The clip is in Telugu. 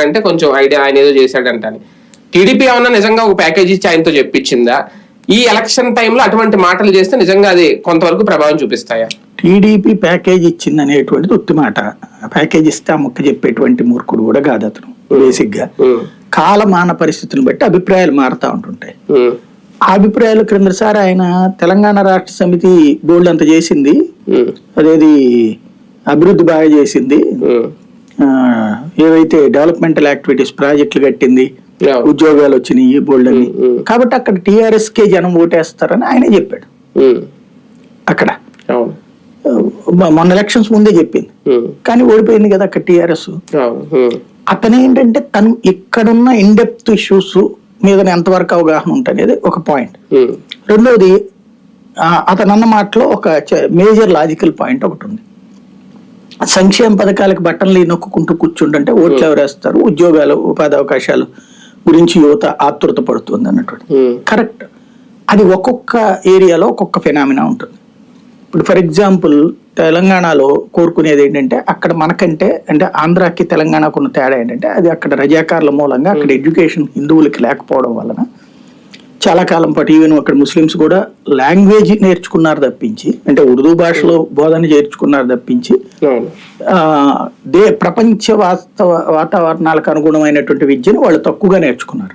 అంటే కొంచెం ఐడియా ఆయన ఏదో చేశాడంట అని. టీడీపీ ఏమన్నా నిజంగా ఒక ప్యాకేజ్ ఇచ్చి ఆయనతో చెప్పించిందా? ఈ ఎలక్షన్ టైంలో అటువంటి మాటలు చేస్తే నిజంగా అది కొంతవరకు ప్రభావం చూపిస్తాయా? టీడీపీ ప్యాకేజ్ ఇచ్చింది అనేటువంటిది ఉత్తి మాట. ప్యాకేజ్ ఇస్తే ఆ ముక్క చెప్పేటువంటి మూర్ఖుడు కూడా కాదు అతను బేసిక్గా కాలమాన పరిస్థితులను బట్టి అభిప్రాయాలు మారుతూ ఉంటుంటాయి. ఆ అభిప్రాయాలు క్రిందసారి ఆయన తెలంగాణ రాష్ట్ర సమితి బోర్డు అంత చేసింది. అదేది అభివృద్ధి బాగా చేసింది. ఏవైతే డెవలప్మెంటల్ యాక్టివిటీస్ ప్రాజెక్టులు కట్టింది. ఉద్యోగాలు వచ్చినాయి బోల్డ్ అని ఉమ్, ఉమ్. కాబట్టి అక్కడ టీఆర్ఎస్ కే జనం ఓటేస్తారని ఆయనే చెప్పాడు. ఉమ్, అక్కడ. మొన్న ఎలక్షన్స్ ముందే చెప్పింది. కానీ ఓడిపోయింది కదా అక్కడ టీఆర్ఎస్. అతను ఏంటంటే తను ఇక్కడున్న ఇన్డెప్త్ ఇష్యూస్ మీద ఎంతవరకు అవగాహన ఉంటుంది ఒక పాయింట్ రెండోది అతను అన్న మాటలో ఒక మేజర్ లాజికల్ పాయింట్ ఒకటి ఉంది. సంక్షేమ పథకాలకు బట్టన్లు నొక్కుంటూ కూర్చుంటుంటే ఓట్లు ఎవరు వేస్తారు ఉద్యోగాలు ఉపాధి అవకాశాలు గురించి యువత ఆతృత పడుతుంది అన్నటువంటి. కరెక్ట్ అది ఒక్కొక్క ఏరియాలో ఒక్కొక్క ఫెనామినా ఉంటుంది. ఇప్పుడు ఫర్ ఎగ్జాంపుల్ తెలంగాణలో కోరుకునేది ఏంటంటే అక్కడ మనకంటే అంటే ఆంధ్రాకి తెలంగాణకు ఉన్న తేడా ఏంటంటే అది అక్కడ రజాకారుల మూలంగా అక్కడ ఎడ్యుకేషన్ హిందువులకి లేకపోవడం వలన చాలా కాలం పాటు ఈవెన్ అక్కడ ముస్లిమ్స్ కూడా లాంగ్వేజ్ నేర్చుకున్నారు తప్పించి అంటే ఉర్దూ భాషలో బోధన చేర్చుకున్నారు తప్పించి దే ప్రపంచ వాస్తవ వాతావరణాలకు అనుగుణమైనటువంటి విద్యను వాళ్ళు తక్కువగా నేర్చుకున్నారు.